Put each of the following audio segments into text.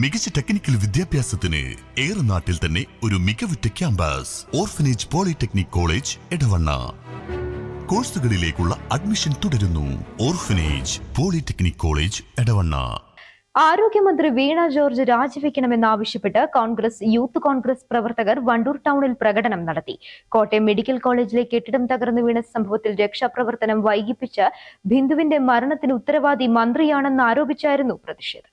മികച്ച ടെക്നിക്കൽ വിദ്യാഭ്യാസത്തിന് ഏറെ നാട്ടിൽ തന്നെ ഒരു മികവുറ്റ campus orphanage polytechnic college Edavanna. കോഴ്സുകളിലേക്കുള്ള admission തുടരുന്നു. Orphanage polytechnic college Edavanna. ആരോഗ്യമന്ത്രി വീണ ജോർജ് രാജിവെക്കണമെന്നാവശ്യപ്പെട്ട് കോൺഗ്രസ് യൂത്ത് കോൺഗ്രസ് പ്രവർത്തകർ വണ്ടൂർ ടൗണിൽ പ്രകടനം നടത്തി. കോട്ടയം മെഡിക്കൽ കോളേജിലെ കെട്ടിടം തകർന്നു വീണ സംഭവത്തിൽ രക്ഷാപ്രവർത്തനം വൈകിപ്പിച്ച് ബിന്ദുവിന്റെ മരണത്തിന് ഉത്തരവാദി മന്ത്രിയാണെന്ന് ആരോപിച്ചായിരുന്നു പ്രതിഷേധം.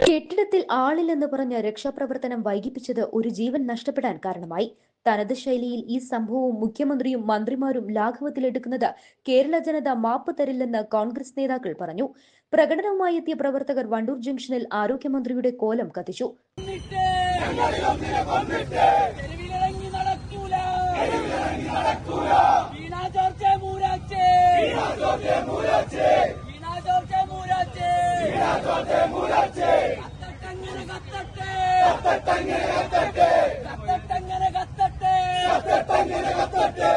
കെട്ടിടത്തിൽ ആളില്ലെന്ന് പറഞ്ഞ് രക്ഷാപ്രവർത്തനം വൈകിപ്പിച്ചത് ഒരു ജീവൻ നഷ്ടപ്പെടാൻ കാരണമായി. തനത് ശൈലിയിൽ ഈ സംഭവവും മുഖ്യമന്ത്രിയും മന്ത്രിമാരും ലാഘവത്തിലെടുക്കുന്നത് കേരള ജനത മാപ്പ് തരില്ലെന്ന് കോൺഗ്രസ് നേതാക്കൾ പറഞ്ഞു. പ്രകടനവുമായി എത്തിയ പ്രവർത്തകർ വണ്ടൂർ ജംഗ്ഷനിൽ ആരോഗ്യമന്ത്രിയുടെ കോലം കത്തിച്ചു. കത്തട്ടെ നടക്കൂല വീണ ജോർജ് മൂരാച്ചേ വീണ ജോർജ് മൂരാച്ചേ കത്തട്ടങ്ങനെ കത്തട്ടെ കത്തട്ടങ്ങനെ കത്തട്ടെ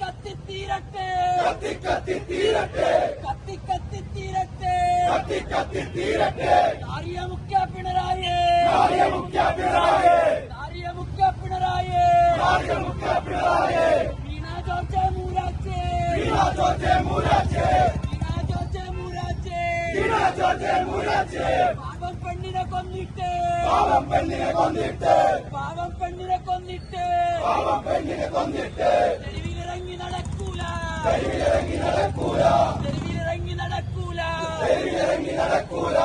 കത്തി കത്തി കത്തി തീരട്ടെ കത്തി കത്തി തീരട്ടെ കത്തി കത്തി തീരട്ടെ നാരിയ മുഖ്യ പിണറായി നാരിയ മുഖ്യ പിണറായി നാരിയ മുഖ്യ പിണറായി നാരിയ മുഖ്യ പിണറായി വീണ ജോർജ് മൂരാച്ചേ. വീണ ജോർജ് മൂരാച്ചേ. വീണ ജോർജ് മൂരാച്ചേ. വീണ ജോർജ് മൂരാച്ചേ. പാവം പെണ്ണിനെ കൊന്നിട്ട്. പാവം പെണ്ണിനെ കൊന്നിട്ട്. പാവം പെണ്ണിനെ കൊന്നിട്ട്. പാവം പെണ്ണിനെ കൊന്നിട്ട്. തെരുവിലിറങ്ങി നടക്കൂല. തെരുവിലിറങ്ങി നടക്കൂല തെരുവിലിറങ്ങി നടക്കൂല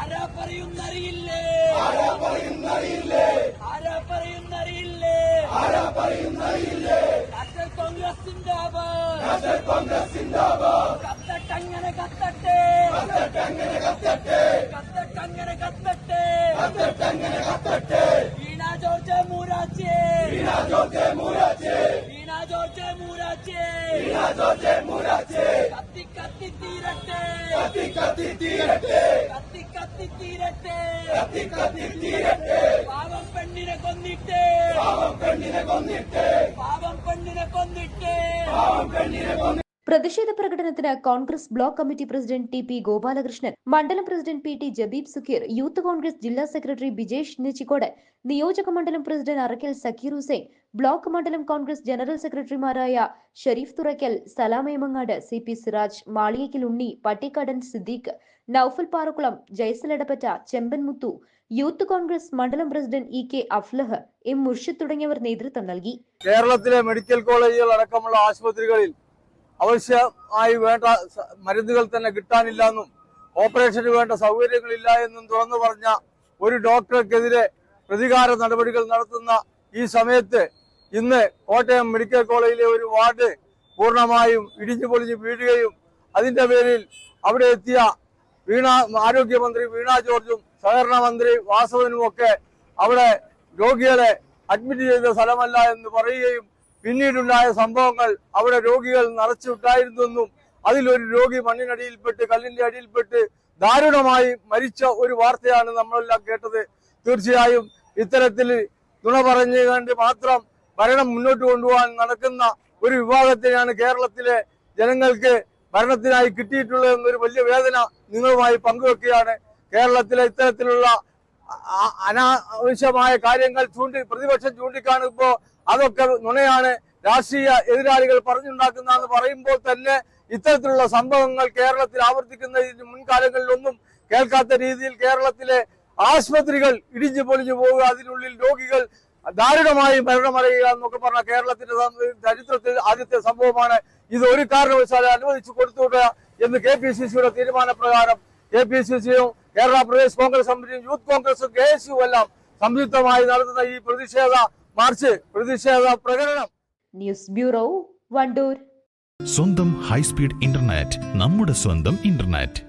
ആരാ പറയുന്നറിയില്ലേ? ആരാ പറയുന്നറിയില്ലേ? ആരാ പറയുന്നറിയില്ലേ? ആരാ പറയുന്നറിയില്ലേ നാഷണൽ കോൺഗ്രസ് സിന്ദാബാദ് നാഷണൽ കോൺഗ്രസ് സിന്ദാബാദ് കത്തട്ടങ്ങനെ കത്തട്ടെ കത്തട്ടങ്ങനെ കത്തട്ടെ കത്തട്ടങ്ങനെ കത്തട്ടെ കത്തട്ടങ്ങനെ കത്തട്ടെ വീണ ജോർജ് മൂരാച്ചേ വീണ ജോർജ് മൂരാച്ചേ വീണ ജോർജ് മൂരാച്ചേ വീണ ജോർജ് മൂരാച്ചേ കത്തി കത്തി തീരട്ടെ കത്തി കത്തി തീരട്ടെ കത്തി കത്തി തീരട്ടെ കത്തി കത്തി തീരട്ടെ പാവം പെണ്ണിനെ കൊന്നിട്ട്. പാവം പെണ്ണിനെ കൊന്നിട്ട്. പാവം പെണ്ണിനെ കൊന്നിട്ട് പാവം പെണ്ണിനെ കൊന്നിട്ട് പ്രതിഷേധ പ്രകടനത്തിന് Congress block committee president T P Gopalakrishnan മണ്ഡലം president P T Jabeeb Sukheer youth Congress ജില്ലാ സെക്രട്ടറി ബിജേഷ് നെച്ചിക്കോട് നിയോജക മണ്ഡലം പ്രസിഡന്റ് അറക്കൽ സക്കീർ ഹുസൈൻ ബ്ലോക്ക് മണ്ഡലം കോൺഗ്രസ് ജനറൽ സെക്രട്ടറിമാരായ Shareef Thurakkal Salamemangad C P Siraj Maliyakkal Unni Pattikkadan Siddique Noufal Parakkulam Jaisal Edappatta Chemban Muthu youth Congress മണ്ഡലം president E K Aflah M Murshid തുടങ്ങിയവർ നേതൃത്വം നൽകി. കേരളത്തിലെ മെഡിക്കൽ കോളേജുകൾ അടക്കമുള്ള ആശുപത്രികളിൽ ആവശ്യമായി വേണ്ട മരുന്നുകൾ തന്നെ കിട്ടാനില്ല എന്നും ഓപ്പറേഷന് വേണ്ട സൗകര്യങ്ങളില്ല എന്നും തുറന്നു പറഞ്ഞ ഒരു ഡോക്ടർക്കെതിരെ പ്രതികാര നടപടികൾ നടത്തുന്ന ഈ സമയത്ത് ഇന്ന് കോട്ടയം മെഡിക്കൽ കോളേജിലെ ഒരു വാർഡ് പൂർണമായും ഇടിഞ്ഞു പൊളിഞ്ഞു വീഴുകയും അതിന്റെ പേരിൽ അവിടെ എത്തിയ വീണ ആരോഗ്യമന്ത്രി വീണ ജോർജും സഹകരണ മന്ത്രി വാസവനും ഒക്കെ അവിടെ രോഗികളെ അഡ്മിറ്റ് ചെയ്ത സ്ഥലമല്ല എന്ന് പറയുകയും പിന്നീടുണ്ടായ സംഭവങ്ങൾ അവിടെ രോഗികൾ നിറച്ചുണ്ടായിരുന്നെന്നും അതിലൊരു രോഗി മണ്ണിനടിയിൽപ്പെട്ട് കല്ലിന്റെ അടിയിൽപ്പെട്ട് ദാരുണമായി മരിച്ച ഒരു വാർത്തയാണ് നമ്മളെല്ലാം കേട്ടത്. തീർച്ചയായും ഇത്തരത്തിൽ നുണ പറഞ്ഞു കണ്ട് മാത്രം ഭരണം മുന്നോട്ട് കൊണ്ടുപോകാൻ നടക്കുന്ന ഒരു വിഭാഗത്തിനാണ് കേരളത്തിലെ ജനങ്ങൾക്ക് ഭരണത്തിനായി കിട്ടിയിട്ടുള്ളത് എന്നൊരു വലിയ വേദന നിങ്ങളുമായി പങ്കുവെക്കുകയാണ്. കേരളത്തിലെ ഇത്തരത്തിലുള്ള അനാവശ്യമായ കാര്യങ്ങൾ ചൂണ്ടി പ്രതിപക്ഷം ചൂണ്ടിക്കാണിപ്പോ അതൊക്കെ നുണയാണ്. രാഷ്ട്രീയ എതിരാളികൾ പറഞ്ഞുണ്ടാക്കുന്നതെന്ന് പറയുമ്പോൾ തന്നെ ഇത്തരത്തിലുള്ള സംഭവങ്ങൾ കേരളത്തിൽ ആവർത്തിക്കുന്ന മുൻകാലങ്ങളിലൊന്നും കേൾക്കാത്ത രീതിയിൽ കേരളത്തിലെ ആശുപത്രികൾ ഇടിഞ്ഞു പൊളിഞ്ഞു പോവുക അതിനുള്ളിൽ രോഗികൾ ദാരുണമായി മരണമടയുക എന്നൊക്കെ പറഞ്ഞ കേരളത്തിന്റെ ചരിത്രത്തിൽ ആദ്യത്തെ സംഭവമാണ്. ഇത് ഒരു കാരണവശാലും അനുവദിച്ചു കൊടുത്തുവിടുക എന്ന് കെ പി സി സിയുടെ തീരുമാനപ്രകാരം കെ പി സി സിയും കേരള പ്രദേശ് കോൺഗ്രസ് കമ്മിറ്റിയും യൂത്ത് കോൺഗ്രസും കെ എസ് യു എല്ലാം സംയുക്തമായി നടത്തുന്ന ഈ പ്രതിഷേധ മാർച്ച് പ്രതിഷേധ പ്രകടനം. News bureau Wandoor. സ്വന്തം ഹൈസ്പീഡ് ഇന്റർനെറ്റ് നമ്മുടെ സ്വന്തം ഇന്റർനെറ്റ്.